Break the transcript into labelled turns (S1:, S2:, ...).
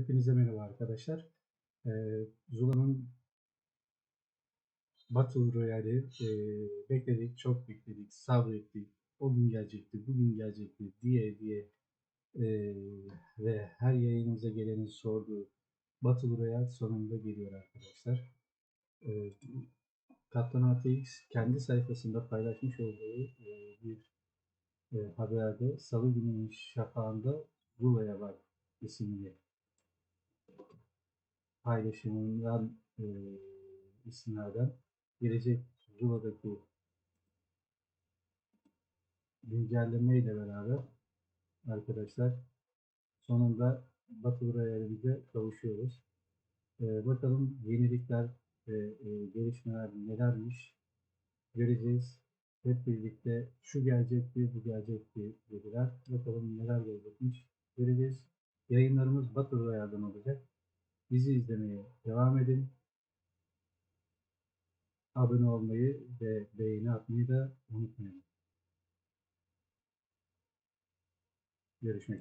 S1: Hepinize merhaba arkadaşlar. Ee, Zula'nın Battle Royale'i e, bekledik, çok bekledik, sabrettik. O gün gelecekti, bugün gelecekti diye diye e, ve her yayınımıza gelenin sorduğu Battle Royale sonunda geliyor arkadaşlar. E, Kaptan ATX kendi sayfasında paylaşmış olduğu e, bir haberde Salı gününün şafağında Zula'ya var isimli paylaşımından e, isimlerden gelecek Zula'daki güncelleme ile beraber arkadaşlar sonunda Battle Royale'imize kavuşuyoruz. E, bakalım yenilikler ve e, gelişmeler nelermiş göreceğiz. Hep birlikte şu gelecekti, bu gelecekti dediler. Bakalım neler gelecekmiş göreceğiz. Yayınlarımız Battle Royale'dan olacak. Bizi izlemeye devam edin. Abone olmayı ve beğeni atmayı da unutmayın. Görüşmek üzere.